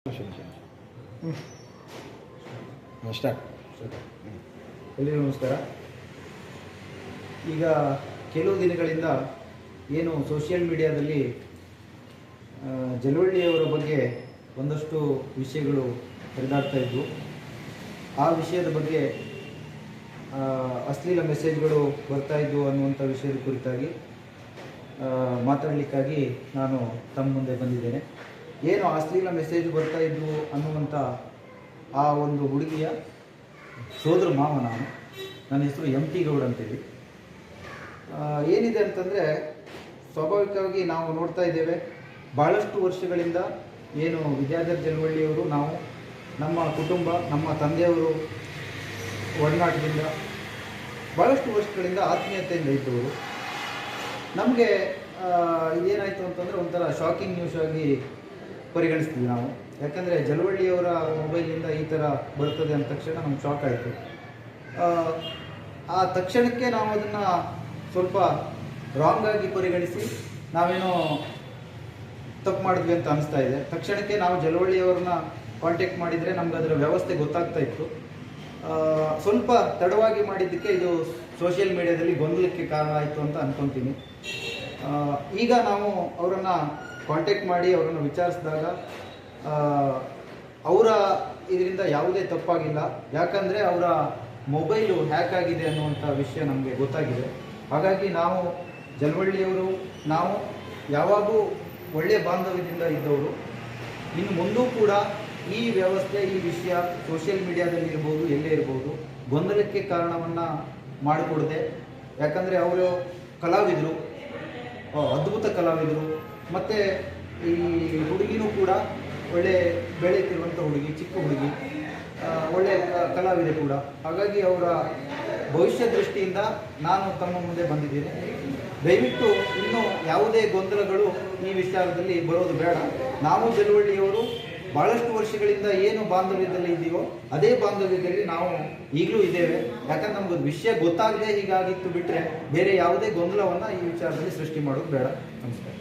ಎಲ್ರಿಗೂ ನಮಸ್ಕಾರ. ಈಗ ಕೆಲವು ದಿನಗಳಿಂದ ಏನು ಸೋಷಿಯಲ್ ಮೀಡಿಯಾದಲ್ಲಿ ಜಲವಳ್ಳಿಯವರ ಬಗ್ಗೆ ಒಂದಷ್ಟು ವಿಷಯಗಳು ಹರಿದಾಡ್ತಾ ಇದ್ವು. ಆ ವಿಷಯದ ಬಗ್ಗೆ ಅಶ್ಲೀಲ ಮೆಸೇಜ್ಗಳು ಬರ್ತಾ ಇದ್ವು ಅನ್ನುವಂಥ ವಿಷಯದ ಕುರಿತಾಗಿ ಮಾತಾಡಲಿಕ್ಕಾಗಿ ನಾನು ತಮ್ಮ ಮುಂದೆ ಬಂದಿದ್ದೇನೆ. ಏನು ಅಶ್ಲೀಲ ಮೆಸೇಜ್ ಬರ್ತಾ ಇದ್ವು ಅನ್ನುವಂಥ ಆ ಒಂದು ಹುಡುಗಿಯ ಸೋದರ ಮಾವ ನಾನು. ನನ್ನ ಹೆಸರು ಎಂ ಟಿ ಗೌಡ್ ಅಂತೇಳಿ. ಏನಿದೆ ಅಂತಂದರೆ, ಸ್ವಾಭಾವಿಕವಾಗಿ ನಾವು ನೋಡ್ತಾ ಇದ್ದೇವೆ ಭಾಳಷ್ಟು ವರ್ಷಗಳಿಂದ ಏನು ವಿದ್ಯಾಧರ್ ಜಲವಳ್ಳಿಯವರು, ನಾವು ನಮ್ಮ ಕುಟುಂಬ, ನಮ್ಮ ತಂದೆಯವರು ಒಡನಾಟದಿಂದ ಭಾಳಷ್ಟು ವರ್ಷಗಳಿಂದ ಆತ್ಮೀಯತೆಯಿಂದ ಇದ್ದವರು. ನಮಗೆ ಇದೇನಾಯಿತು ಅಂತಂದರೆ ಒಂಥರ ಶಾಕಿಂಗ್ ನ್ಯೂಸ್ ಆಗಿ ಪರಿಗಣಿಸ್ತೀವಿ ನಾವು. ಯಾಕಂದರೆ ಜಲವಳ್ಳಿಯವರ ಮೊಬೈಲಿಂದ ಈ ಥರ ಬರ್ತದೆ ಅಂದ ತಕ್ಷಣ ನಮ್ಗೆ ಶಾಕ್ ಆಯಿತು. ಆ ತಕ್ಷಣಕ್ಕೆ ನಾವು ಅದನ್ನು ಸ್ವಲ್ಪ ರಾಂಗ್ ಆಗಿ ಪರಿಗಣಿಸಿ ನಾವೇನೋ ತಪ್ಪು ಮಾಡಿದ್ವಿ ಅಂತ ಅನಿಸ್ತಾ ಇದೆ. ತಕ್ಷಣಕ್ಕೆ ನಾವು ಜಲವಳ್ಳಿಯವ್ರನ್ನ ಕಾಂಟ್ಯಾಕ್ಟ್ ಮಾಡಿದರೆ ನಮ್ಗೆ ಅದರ ವ್ಯವಸ್ಥೆ ಗೊತ್ತಾಗ್ತಾ ಇತ್ತು. ಸ್ವಲ್ಪ ತಡವಾಗಿ ಮಾಡಿದ್ದಕ್ಕೆ ಇದು ಸೋಷಿಯಲ್ ಮೀಡಿಯಾದಲ್ಲಿ ಗೊಂದಲಕ್ಕೆ ಕಾರಣ ಆಯಿತು ಅಂತ ಅಂದ್ಕೊತೀನಿ ಈಗ ನಾವು ಅವರನ್ನು ಕಾಂಟ್ಯಾಕ್ಟ್ ಮಾಡಿ ಅವರನ್ನು ವಿಚಾರಿಸಿದಾಗ ಅವರ ಇದರಿಂದ ಯಾವುದೇ ತಪ್ಪಾಗಿಲ್ಲ. ಯಾಕಂದರೆ ಅವರ ಮೊಬೈಲು ಹ್ಯಾಕ್ ಆಗಿದೆ ಅನ್ನುವಂಥ ವಿಷಯ ನಮಗೆ ಗೊತ್ತಾಗಿದೆ. ಹಾಗಾಗಿ ನಾವು ಜಲವಳ್ಳಿಯವರು ನಾವು ಯಾವಾಗೂ ಒಳ್ಳೆಯ ಬಾಂಧವ್ಯದಿಂದ ಇದ್ದವರು. ಇನ್ನು ಮುಂದೂ ಕೂಡ ಈ ವ್ಯವಸ್ಥೆ, ಈ ವಿಷಯ ಸೋಷಿಯಲ್ ಮೀಡಿಯಾದಲ್ಲಿ ಇರ್ಬೋದು, ಎಲ್ಲೇ ಇರ್ಬೋದು, ಗೊಂದಲಕ್ಕೆ ಕಾರಣವನ್ನು ಮಾಡಿಕೊಡದೆ, ಯಾಕಂದರೆ ಅವರು ಕಲಾವಿದರು, ಅದ್ಭುತ ಕಲಾವಿದರು ಮತ್ತು ಈ ಹುಡುಗಿನೂ ಕೂಡ ಒಳ್ಳೆ ಬೆಳೆಯುತ್ತಿರುವಂಥ ಹುಡುಗಿ, ಚಿಕ್ಕ ಹುಡುಗಿ ಒಳ್ಳೆ ಕಲಾವಿದೆ ಕೂಡ. ಹಾಗಾಗಿ ಅವರ ಭವಿಷ್ಯ ದೃಷ್ಟಿಯಿಂದ ನಾನು ತಮ್ಮ ಮುಂದೆ ಬಂದಿದ್ದೇನೆ. ದಯವಿಟ್ಟು ಇನ್ನೂ ಯಾವುದೇ ಗೊಂದಲಗಳು ಈ ವಿಚಾರದಲ್ಲಿ ಬರೋದು ಬೇಡ. ನಾವು ಜಲವಳ್ಳಿಯವರು ಬಹಳಷ್ಟು ವರ್ಷಗಳಿಂದ ಏನು ಬಾಂಧವ್ಯದಲ್ಲಿ ಇದೆಯೋ ಅದೇ ಬಾಂಧವ್ಯದಲ್ಲಿ ನಾವು ಈಗಲೂ ಇದ್ದೇವೆ. ಯಾಕಂದ್ರೆ ನಮ್ಗೆ ವಿಷಯ ಗೊತ್ತಾಗದೆ ಹೀಗಾಗಿತ್ತು ಬಿಟ್ಟರೆ ಬೇರೆ ಯಾವುದೇ ಗೊಂದಲವನ್ನು ಈ ವಿಚಾರದಲ್ಲಿ ಸೃಷ್ಟಿ ಮಾಡೋದು ಬೇಡ. ನಮಸ್ಕಾರ.